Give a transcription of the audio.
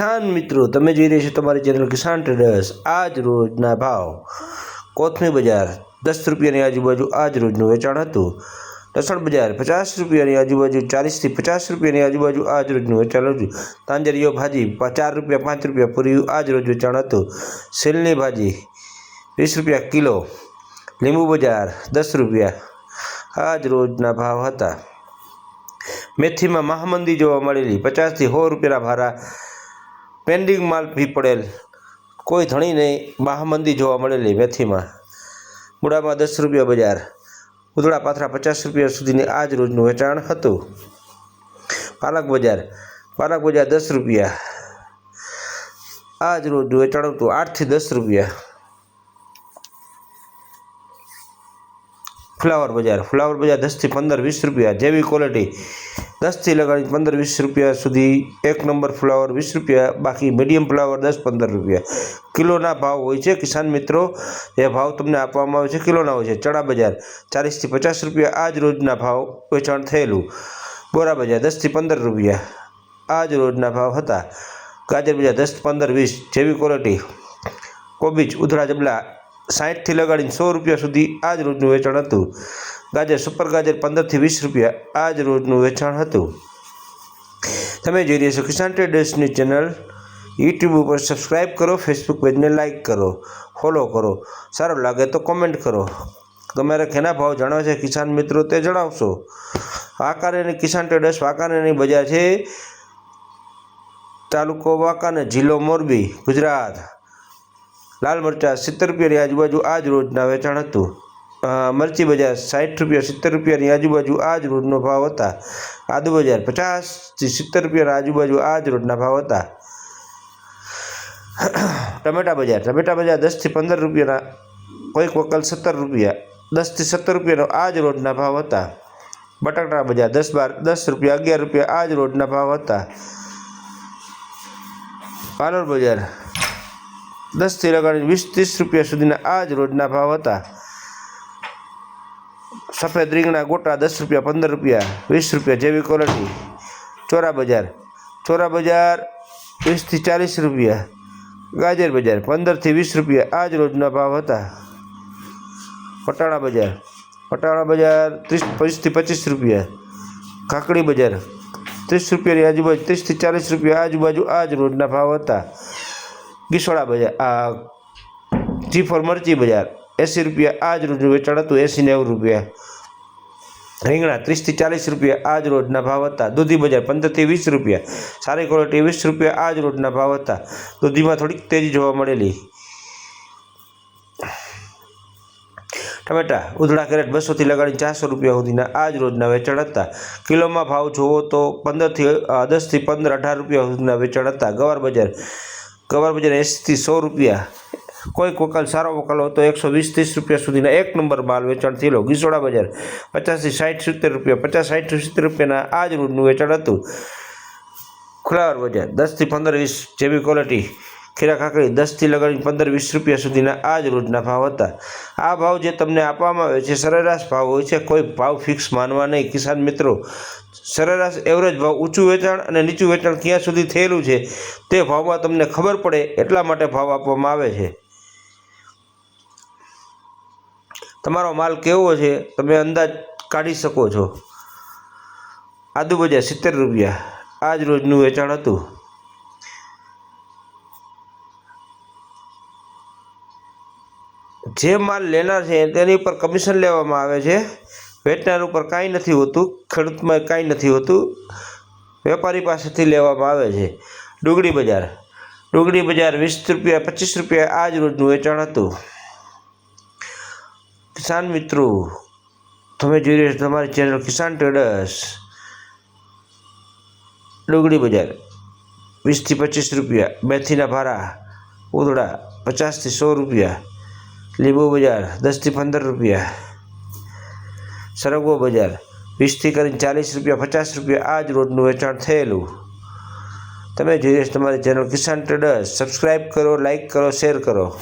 કિસાન મિત્રો, તમે જોઈ રહ્યા છો તમારી ચેનલ કિસાન ટ્રેડર્સ આજ રોજના ભાવ કોથમી બજાર દસ રૂપિયાની આજુબાજુ આજ રોજનું વેચાણ હતું. લસણ બજાર પચાસ રૂપિયાની આજુબાજુ, ચાલીસથી પચાસ રૂપિયાની આજુબાજુ આજ રોજનું વેચાણ હતું. તાંજરીઓ ભાજી ચાર રૂપિયા, પાંચ રૂપિયા પૂરી આજ રોજ વેચાણ હતું. સેલની ભાજી વીસ રૂપિયા કિલો. લીંબુ બજાર દસ રૂપિયા. આજ રોજના ભાવ હતા. મેથીમાં મહામંદી જોવા મળેલી, પચાસથી સો રૂપિયાના ભારા પેન્ડિંગ માલ ભી પડેલ. કોઈ ધણી નહીં, મહામંદી જોવા મળેલી મેથીમાં. મૂળામાં દસ રૂપિયા બજાર. ઉધળા પાથરા પચાસ રૂપિયા સુધીની આજ રોજનું વેચાણ હતું. પાલક બજાર. પાલક બજાર દસ રૂપિયા. આજ રોજનું વેચાણ હતું આઠથી દસ રૂપિયા. ફ્લાવર બજાર. ફ્લાવર બજાર દસથી પંદર વીસ રૂપિયા. જેવી ક્વોલિટી દસથી લગાડી પંદર વીસ રૂપિયા સુધી એક નંબર ફ્લાવર વીસ રૂપિયા, બાકી મીડિયમ ફ્લાવર દસ પંદર રૂપિયા. કિલોના ભાવ હોય છે કિસાન મિત્રો, એ ભાવ તમને આપવામાં આવે છે. કિલોના હોય છે ચણા બજાર ચાલીસથી પચાસ રૂપિયા. આ જ રોજના ભાવ વેચાણ થયેલું. બોરા બજાર દસથી પંદર રૂપિયા. આ જ રોજના ભાવ હતા. ગાજર બજાર દસ પંદર વીસ. જેવી ક્વોલિટી કોબીજ ઉધડા જબલા સાઠથી લગાડીને સો રૂપિયા સુધી આ જ રોજનું વેચાણ હતું. ગાજર, સુપર ગાજર પંદરથી વીસ રૂપિયા આ જ રોજનું વેચાણ હતું. તમે જોઈ રહ્યા છો કિસાન ટ્રેડર્સની ચેનલ. યુટ્યુબ ઉપર સબસ્ક્રાઈબ કરો, ફેસબુક પેજને લાઇક કરો, ફોલો કરો. સારું લાગે તો કોમેન્ટ કરો. તમારે કેના ભાવ જાણવા છે કિસાન મિત્રો તે જણાવશો. વાંકાનેરની કિસાન ટ્રેડર્સ વાંકાનેરની બજાર છે. તાલુકો વાંકાને જિલ્લો મોરબી, ગુજરાત. લાલ મરચાં સિત્તેર રૂપિયાની આજુબાજુ આ જ રોજના વેચાણ હતું. મરચી બજાર સાઠ રૂપિયા સિત્તેર રૂપિયાની આજુબાજુ આ જ રોજનો ભાવ હતા. આદુ બજાર પચાસથી સિત્તેર રૂપિયાના આજુબાજુ આ જ રોજના ભાવ હતા. ટમેટા બજાર ટમેટા બજાર દસથી પંદર રૂપિયાના, કોઈક વકલ સત્તર રૂપિયા, દસથી સત્તર રૂપિયાનો આ જ રોજના ભાવ હતા. બટાટા બજાર દસ બાર, દસ રૂપિયા, અગિયાર રૂપિયા આ જ રોજના ભાવ હતા. પાલોર બજાર દસથી લગાડીને વીસ ત્રીસ રૂપિયા સુધીના આ જ રોજના ભાવ હતા. સફેદ રીંગણા ગોટા દસ રૂપિયા, પંદર રૂપિયા, વીસ રૂપિયા જેવી ક્વોલિટી ચોરા બજાર. ચોરા બજાર વીસથી ચાલીસ રૂપિયા. ગાજર બજાર પંદરથી વીસ રૂપિયા આ જ રોજના ભાવ હતા. પટાણા બજાર. પટાણા બજાર ત્રીસ પચીસથી પચીસ રૂપિયા. કાકડી બજાર ત્રીસ રૂપિયાની આજુબાજુ ત્રીસથી ચાલીસ રૂપિયા આજુબાજુ આ જ રોજના ભાવ હતા. ગીસોડા બજાર, આ જી ફોર મરચી બજાર, એંસી રૂપિયા આ જ રોજનું વેચાણ હતું, એંસી નેવું રૂપિયા. રીંગણા ત્રીસથી ચાલીસ રૂપિયા આ જ રોજના ભાવ હતા. દૂધી બજાર પંદરથી વીસ રૂપિયા. સારી ક્વોલિટી વીસ રૂપિયા આ જ રોજના ભાવ હતા. દૂધીમાં થોડીક તેજી જોવા મળેલી. ટમેટા, ઉધડા કેરેટ બસોથી લગાડીને ચારસો રૂપિયા સુધીના આ જ રોજના વેચાણ હતા. કિલોમાં ભાવ જોવો તો પંદરથી દસથી પંદર અઢાર રૂપિયા સુધીના વેચાણ હતા. ગવાર બજાર ગવાર બજાર એંસીથી સો રૂપિયા. કોઈક વકાલ, સારો વકલ હતો એકસો વીસ ત્રીસ રૂપિયા સુધીના એક નંબર માલ વેચાણ થયેલો. ગીસોડા બજાર, પચાસથી સાઠ સિત્તેર રૂપિયા. પચાસ, સાઠ, સિત્તેર રૂપિયાના આ જ રોજનું વેચાણ હતું. ખુલાવર બજાર, દસથી પંદર વીસ જેવી ક્વોલિટી ખીરા કાકડી દસથી લગાડીને પંદર વીસ રૂપિયા સુધીના આ જ રોજના ભાવ હતા. આ ભાવ જે તમને આપવામાં આવે છે, સરેરાશ ભાવ હોય છે, કોઈ ભાવ ફિક્સ માનવા નહીં. કિસાન મિત્રો, સરેરાશ એવરેજ ભાવ ઊંચું વેચાણ અને નીચું વેચાણ ક્યાં સુધી થયેલું છે તે ભાવમાં તમને ખબર પડે એટલા માટે ભાવ આપવામાં આવે છે. તમારો માલ કેવો છે તમે અંદાજ કાઢી શકો છો. આદુ બજાર સિત્તેર રૂપિયા. આ જ રોજનું વેચાણ હતું. જે માલ લેનાર છે તેની ઉપર કમિશન લેવામાં આવે છે. વેચનાર ઉપર કાંઈ નથી હોતું, ખેડૂતમાં કાંઈ નથી હોતું. વેપારી પાસેથી લેવામાં આવે છે. ડુંગળી બજાર. ડુંગળી બજાર વીસ રૂપિયા, પચીસ રૂપિયા આ જ રોજનું વેચાણ હતું. કિસાન મિત્રો, તમે જોઈ રહ્યા છો તમારી ચેનલ કિસાન ટ્રેડર્સ ડુંગળી બજાર વીસથી પચીસ રૂપિયા મેથીના ભારા ઉદડા પચાસથી સો રૂપિયા લીંબુ બજાર, દસથી પંદર રૂપિયા. સરગવો બજાર, વીસથી કરીને ચાલીસ રૂપિયા, પચાસ રૂપિયા આ જ રોડનું વેચાણ થયેલું. તમે જોઈ તમારી ચેનલ કિસાન ટ્રેડર્સ સબસ્ક્રાઈબ કરો લાઈક કરો શેર કરો.